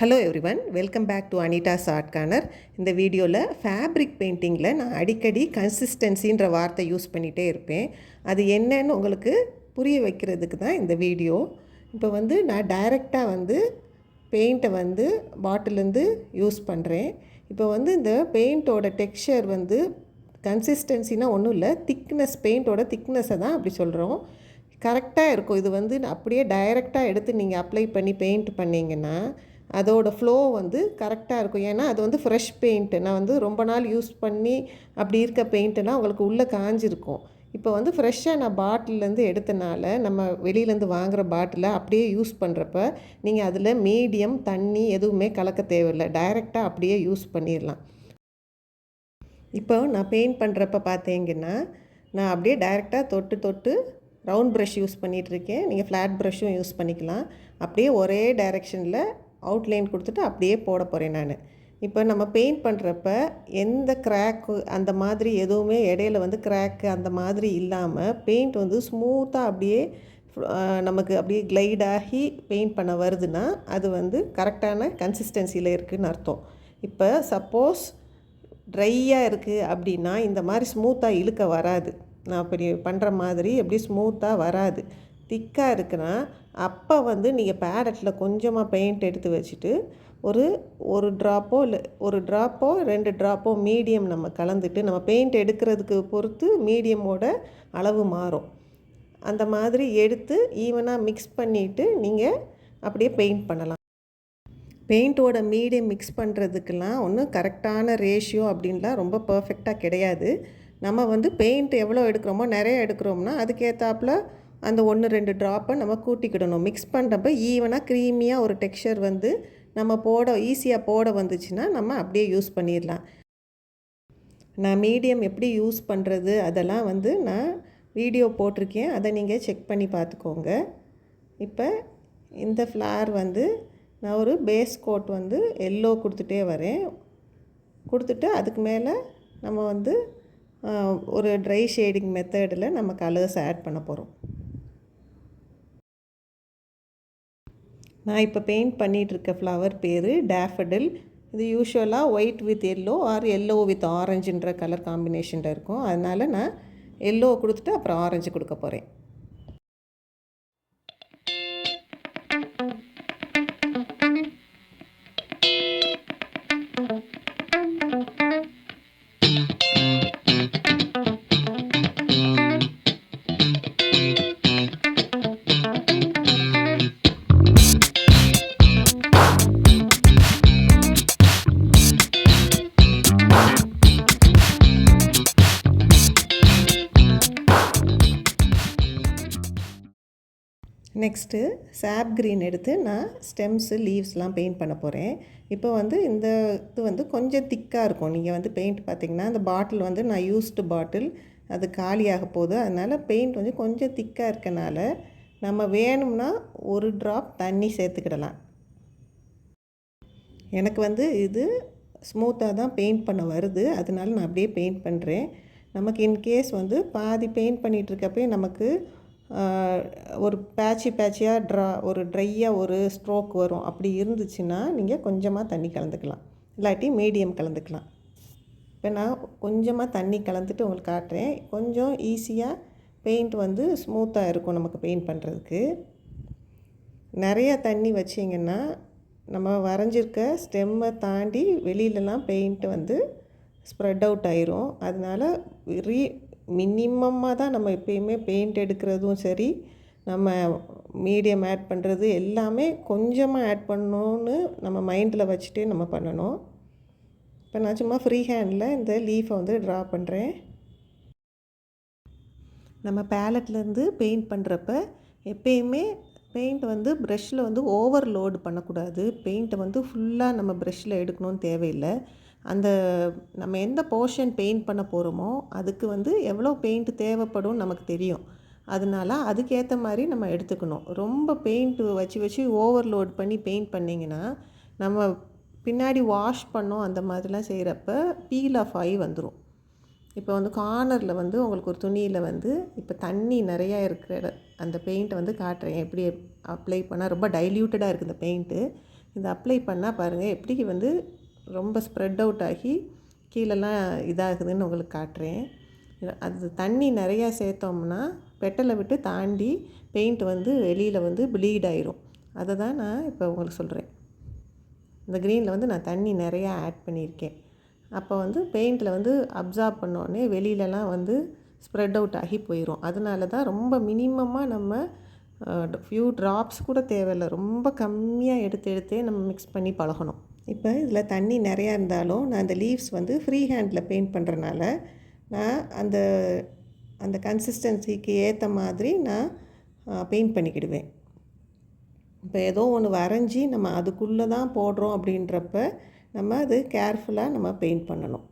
Hello everyone welcome back to Anita art corner இந்த வீடியோவில் fabric பெயிண்டிங்கில் நான் அடிக்கடி கன்சிஸ்டன்சின்ற வார்த்தை யூஸ் பண்ணிகிட்டே இருப்பேன். அது என்னன்னு உங்களுக்கு புரிய வைக்கிறதுக்கு தான் இந்த வீடியோ. இப்போ வந்து நான் டைரெக்டாக வந்து பெயிண்ட்டை வந்து பாட்டிலேருந்து யூஸ் பண்ணுறேன் இப்போ வந்து இந்த பெயிண்ட்டோட டெக்ஸ்சர் வந்து கன்சிஸ்டன்சினா ஒன்றும் இல்லை திக்னஸ் பெயிண்ட்டோட திக்னஸை தான் அப்படி சொல்கிறோம் கரெக்டாக இருக்கும். இது வந்து அப்படியே டைரெக்டாக எடுத்து நீங்கள் அப்ளை பண்ணி பெயிண்ட் பண்ணிங்கன்னா அதோட ஃப்ளோ வந்து கரெக்டாக இருக்கும். ஏன்னா அது வந்து ஃப்ரெஷ் பெயிண்ட்டு நான் வந்து ரொம்ப நாள் யூஸ் பண்ணி அப்படி இருக்க பெயிண்ட்டுனால் உங்களுக்கு உள்ளே காஞ்சிருக்கும். இப்போ வந்து ஃப்ரெஷ்ஷாக நான் பாட்டிலேருந்து எடுத்தனால நம்ம வெளியிலேருந்து வாங்குகிற பாட்டிலை அப்படியே யூஸ் பண்ணுறப்ப நீங்கள் அதில் மீடியம் தண்ணி எதுவுமே கலக்க தேவையில்லை. டைரெக்டாக அப்படியே யூஸ் பண்ணிடலாம் இப்போ நான் பெயிண்ட் பண்ணுறப்ப பார்த்தீங்கன்னா நான் அப்படியே டைரெக்டாக தொட்டு தொட்டு ரவுண்ட் ப்ரஷ் யூஸ் பண்ணிகிட்ருக்கேன் நீங்கள் ஃப்ளாட் ப்ரஷ்ஷும் யூஸ் பண்ணிக்கலாம். அப்படியே ஒரே டைரெக்ஷனில் அவுட்லைன் கொடுத்துட்டு அப்படியே போட போகிறேன் நான். இப்போ நம்ம பெயிண்ட் பண்ணுறப்ப எந்த கிராக்கு அந்த மாதிரி எதுவுமே இடையில வந்து கிராக்கு அந்த மாதிரி இல்லாமல் பெயிண்ட் வந்து ஸ்மூத்தாக அப்படியே நமக்கு அப்படியே கிளைடாகி பெயிண்ட் பண்ண வருதுன்னா அது வந்து கரெக்டான கன்சிஸ்டன்சியில் இருக்குதுன்னு அர்த்தம். இப்போ சப்போஸ் ட்ரையாக இருக்குது அப்படின்னா இந்த மாதிரி ஸ்மூத்தாக இழுக்க வராது. நான் அப்படி பண்ணுற மாதிரி எப்படி ஸ்மூத்தாக வராது. திக்காக இருக்குன்னா அப்போ வந்து நீங்கள் பேரட்டில் கொஞ்சமாக பெயிண்ட் எடுத்து வச்சுட்டு ஒரு ஒரு ட்ராப்போ இல்லை ஒரு ட்ராப்போ ரெண்டு ட்ராப்போ மீடியம் நம்ம கலந்துட்டு நம்ம பெயிண்ட் எடுக்கிறதுக்கு பொறுத்து மீடியமோட அளவு மாறும். அந்த மாதிரி எடுத்து ஈவனாக மிக்ஸ் பண்ணிவிட்டு நீங்கள் அப்படியே பெயிண்ட் பண்ணலாம். பெயிண்ட்டோட மீடியம் மிக்ஸ் பண்ணுறதுக்கெல்லாம் ஒன்றும் கரெக்டான ரேஷியோ அப்படின்லாம் ரொம்ப பர்ஃபெக்டாக கிடையாது. நம்ம வந்து பெயிண்ட் எவ்வளோ எடுக்கிறோமோ நிறைய எடுக்கிறோம்னா அதுக்கேற்றாப்புல அந்த ஒன்று ரெண்டு ட்ராப்பை நம்ம கூட்டிக்கிடணும். மிக்ஸ் பண்ணுறப்ப ஈவனாக க்ரீமியாக ஒரு டெக்ஸ்சர் வந்து நம்ம போட ஈஸியாக போட வந்துச்சுன்னா நம்ம அப்படியே யூஸ் பண்ணிடலாம். நான் மீடியம் எப்படி யூஸ் பண்ணுறது அதெல்லாம் வந்து நான் வீடியோ போட்டிருக்கேன். அதை நீங்கள் செக் பண்ணி பார்த்துக்கோங்க. இப்போ இந்த ஃப்ளார் வந்து நான் ஒரு பேஸ் கோட் வந்து எல்லோ கொடுத்துட்டே வரேன். கொடுத்துட்டு அதுக்கு மேலே நம்ம வந்து ஒரு ட்ரை ஷேடிங் மெத்தடில் நம்ம கலர்ஸ் ஆட் பண்ண போகிறோம் நான் இப்போ பெயிண்ட் பண்ணிகிட்ருக்க ஃப்ளவர் பேர் டேஃபடில் இது யூஸ்வலாக white with yellow or yellow with ஆரஞ்சுன்ற colour காம்பினேஷனில் இருக்கும். அதனால் நான் எல்லோ கொடுத்துட்டு அப்புறம் ஆரஞ்சு கொடுக்க போகிறேன் நெக்ஸ்ட்டு சாப் க்ரீன் எடுத்து நான் ஸ்டெம்ஸு லீவ்ஸ்லாம் பெயிண்ட் பண்ண போகிறேன் இப்போ வந்து இந்த இது வந்து கொஞ்சம் திக்காக இருக்கும். நீங்கள் வந்து பெயிண்ட் பார்த்திங்கன்னா அந்த பாட்டில் வந்து நான் யூஸ்டு பாட்டில் அது காலியாக போகுது. அதனால் பெயிண்ட் வந்து கொஞ்சம் திக்காக இருக்கனால நம்ம வேணும்னா ஒரு ட்ராப் தண்ணி சேர்த்துக்கிடலாம். எனக்கு வந்து இது ஸ்மூத்தாக தான் பெயிண்ட் பண்ண வருது. அதனால நான் அப்படியே பெயிண்ட் பண்ணுறேன் நமக்கு இன்கேஸ் வந்து பாதி பெயிண்ட் பண்ணிகிட்ருக்கப்பே நமக்கு ஒரு பேட்சி பேட்சியாக ட்ரா ஒரு ட்ரையாக ஒரு ஸ்ட்ரோக் வரும். அப்படி இருந்துச்சுன்னா நீங்கள் கொஞ்சமாக தண்ணி கலந்துக்கலாம். இல்லாட்டி மீடியம் கலந்துக்கலாம். இப்போ நான் கொஞ்சமாக தண்ணி கலந்துட்டு உங்களுக்கு காட்டுறேன். கொஞ்சம் ஈஸியாக பெயிண்ட் வந்து ஸ்மூத்தாக இருக்கும் நமக்கு பெயிண்ட் பண்ணுறதுக்கு நிறைய தண்ணி வச்சிங்கன்னா நம்ம வரைஞ்சிருக்க ஸ்டெம்மை தாண்டி வெளியிலலாம் பெயிண்ட்டு வந்து ஸ்ப்ரெட் அவுட் ஆயிரும். அதனால் ரீ மினிமமாக தான் நம்ம எப்பயுமே பெயிண்ட் எடுக்கிறதும் சரி நம்ம மீடியம் ஆட் பண்ணுறது எல்லாமே கொஞ்சமாக ஆட் பண்ணணுன்னு நம்ம மைண்டில் வச்சுட்டே நம்ம பண்ணணும். இப்போ நான் சும்மா ஃப்ரீ ஹேண்டில் இந்த லீஃபை வந்து ட்ரா பண்ணுறேன் நம்ம பேலட்லேருந்து பெயிண்ட் பண்ணுறப்ப எப்பயுமே பெயிண்ட் வந்து ப்ரெஷ்ஷில் வந்து ஓவர்லோடு பண்ணக்கூடாது. பெயிண்ட்டை வந்து ஃபுல்லாக நம்ம ப்ரெஷ்ஷில் எடுக்கணும்னு தேவையில்லை. அந்த நம்ம எந்த போர்ஷன் பெயிண்ட் பண்ண போகிறோமோ அதுக்கு வந்து எவ்வளோ பெயிண்ட் தேவைப்படும் நமக்கு தெரியும். அதனால அதுக்கேற்ற மாதிரி நம்ம எடுத்துக்கணும். ரொம்ப பெயிண்ட் வச்சு வச்சு ஓவர்லோட் பண்ணி பெயிண்ட் பண்ணிங்கன்னா நம்ம பின்னாடி வாஷ் பண்ணோம் அந்த மாதிரிலாம் செய்கிறப்ப பீல் ஆஃப் ஆகி வந்துடும் இப்போ வந்து கார்னரில் வந்து உங்களுக்கு ஒரு துணியில் வந்து இப்போ தண்ணி நிறையா இருக்கிற அந்த பெயிண்ட்டை வந்து காட்டுறேன். எப்படி அப்ளை பண்ணால் ரொம்ப டைல்யூட்டடாக இருக்குது இந்த பெயிண்ட்டு இதை அப்ளை பண்ணால் பாருங்கள் எப்படி வந்து ரொம்ப ஸ்ப்ரெட் அவுட் ஆகி கீழெல்லாம் இதாகுதுன்னு உங்களுக்கு காட்டுறேன். அது தண்ணி நிறையா சேர்த்தோம்னா பெட்டலை விட்டு தாண்டி பெயிண்ட் வந்து வெளியில் வந்து ப்ளீட் ஆயிரும். அதை தான் நான் இப்போ உங்களுக்கு சொல்கிறேன் இந்த க்ரீனில் வந்து நான் தண்ணி நிறையா ஆட் பண்ணியிருக்கேன். அப்போ வந்து பெயிண்டில் வந்து அப்சார்ப் பண்ணோடனே வெளியிலலாம் வந்து ஸ்ப்ரெட் அவுட் ஆகி போயிடும் அதனால தான் ரொம்ப மினிமமாக நம்ம ஃபியூ ட்ராப்ஸ் கூட தேவையில்லை. ரொம்ப கம்மியாக எடுத்து எடுத்தே நம்ம மிக்ஸ் பண்ணி பழகணும். இப்போ இதில் தண்ணி நிறையா இருந்தாலும் நான் அந்த லீவ்ஸ் வந்து ஃப்ரீ ஹேண்டில் பெயிண்ட் பண்ணுறனால நான் அந்த அந்த கன்சிஸ்டன்சிக்கு ஏற்ற மாதிரி நான் பெயிண்ட் பண்ணிக்கிடுவேன். இப்போ ஏதோ ஒன்று வரைஞ்சி நம்ம அதுக்குள்ளே தான் போடுறோம் அப்படின்றப்ப நம்ம அது கேர்ஃபுல்லாக நம்ம பெயிண்ட் பண்ணணும்.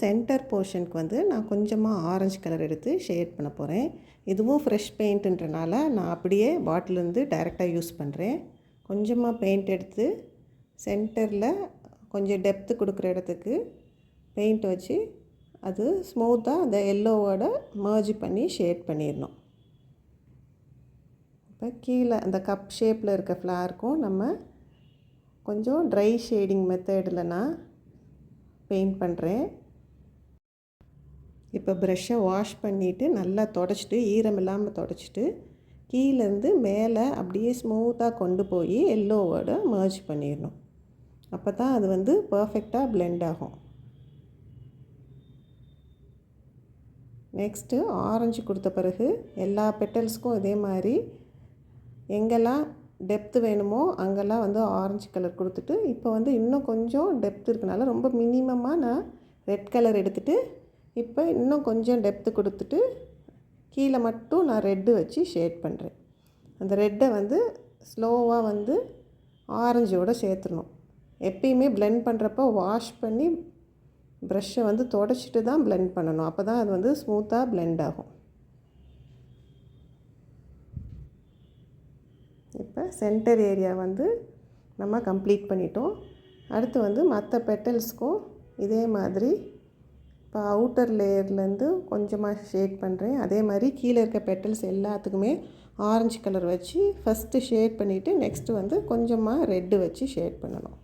சென்டர் போர்ஷனுக்கு வந்து நான் கொஞ்சமாக ஆரஞ்சு கலர் எடுத்து ஷேட் பண்ண போகிறேன் இதுவும் ஃப்ரெஷ் பெயிண்ட்டுன்றனால நான் அப்படியே பாட்டிலேருந்து டைரெக்டாக யூஸ் பண்ணுறேன் கொஞ்சமாக பெயிண்ட் எடுத்து சென்டரில் கொஞ்சம் டெப்த்து கொடுக்குற இடத்துக்கு பெயிண்ட் வச்சு அது ஸ்மூத்தாக அந்த எல்லோவோட மர்ஜ் பண்ணி ஷேட் பண்ணிடணும். இப்போ கீழே அந்த கப் ஷேப்பில் இருக்க ஃப்ளாருக்கும் நம்ம கொஞ்சம் ட்ரை ஷேடிங் மெத்தடில் நான் பெயிண்ட் பண்ணுறேன் இப்போ ப்ரெஷ்ஷை வாஷ் பண்ணிவிட்டு நல்லா தொடச்சிட்டு ஈரம் இல்லாமல் தொடச்சிட்டு கீழேருந்து மேலே அப்படியே ஸ்மூத்தாக கொண்டு போய் எல்லோவோட மர்ஜ் பண்ணிடணும். அப்போ தான் அது வந்து பர்ஃபெக்டாக பிளெண்ட் ஆகும். நெக்ஸ்ட்டு ஆரஞ்சு கொடுத்த பிறகு எல்லா பெட்டல்ஸ்க்கும் இதே மாதிரி எங்கெல்லாம் டெப்த்து வேணுமோ அங்கெல்லாம் வந்து ஆரஞ்சு கலர் கொடுத்துட்டு இப்போ வந்து இன்னும் கொஞ்சம் டெப்த் இருக்கனால ரொம்ப மினிமமாக நான் ரெட் கலர் எடுத்துகிட்டு இப்போ இன்னும் கொஞ்சம் டெப்த்து கொடுத்துட்டு கீழே மட்டும் நான் ரெட்டு வச்சு ஷேட் பண்ணுறேன் அந்த ரெட்டை வந்து ஸ்லோவாக வந்து ஆரஞ்சோடு சேர்த்துடணும். எப்பயுமே பிளெண்ட் பண்ணுறப்போ வாஷ் பண்ணி ப்ரஷ்ஷை வந்து தொடச்சிட்டு தான் பிளெண்ட் பண்ணணும். அப்போ தான் அது வந்து ஸ்மூத்தாக பிளெண்ட் ஆகும். இப்போ சென்டர் ஏரியா வந்து நம்ம கம்ப்ளீட் பண்ணிட்டோம். அடுத்து வந்து மற்ற பெட்டல்ஸ்க்கும் இதே மாதிரி இப்போ அவுட்டர் லேயர்லேருந்து கொஞ்சமாக ஷேட் பண்ணுறேன் அதே மாதிரி கீழே இருக்க பெட்டல்ஸ் எல்லாத்துக்குமே ஆரஞ்சு கலர் வச்சு ஃபஸ்ட்டு ஷேட் பண்ணிவிட்டு நெக்ஸ்ட்டு வந்து கொஞ்சமாக ரெட்டு வச்சு ஷேட் பண்ணணும்.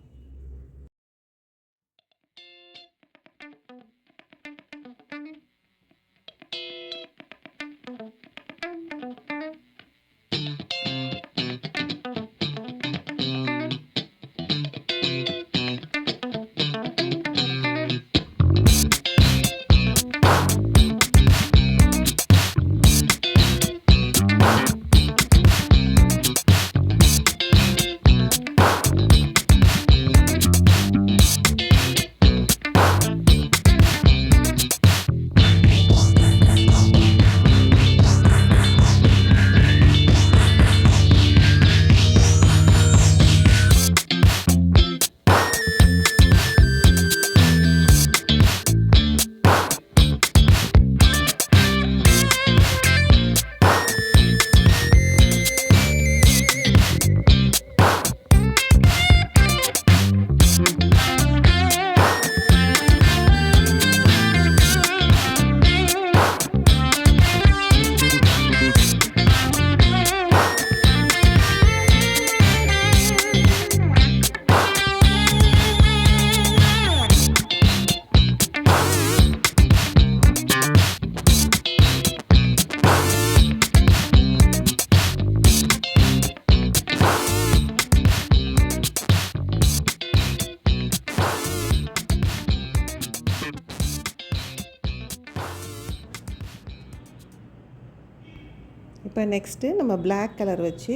நெக்ஸ்ட்டு நம்ம பிளாக் கலர் வச்சு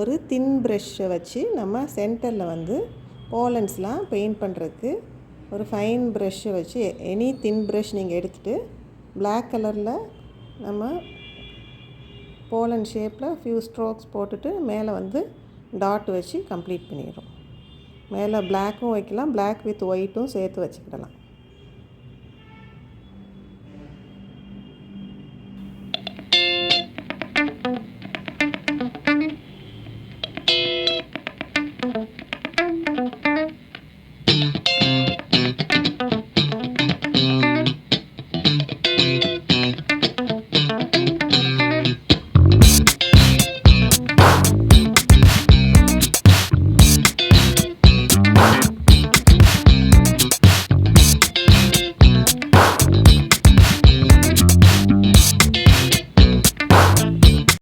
ஒரு தின் ப்ரெஷ்ஷை வச்சு நம்ம சென்டரில் வந்து போலன்ஸ்லாம் பெயிண்ட் பண்ணுறதுக்கு ஒரு ஃபைன் ப்ரெஷ்ஷை வச்சு எனி தின் ப்ரெஷ் நீங்கள் எடுத்துகிட்டு பிளாக் கலரில் நம்ம போலன் ஷேப்பில் ஃபியூ ஸ்ட்ரோக்ஸ் போட்டுட்டு மேலே வந்து டாட் வச்சு கம்ப்ளீட் பண்ணிடுறோம். மேலே பிளாக்கும் வைக்கலாம் பிளாக் வித் ஒயிட்டும் சேர்த்து வச்சுக்கிடலாம்.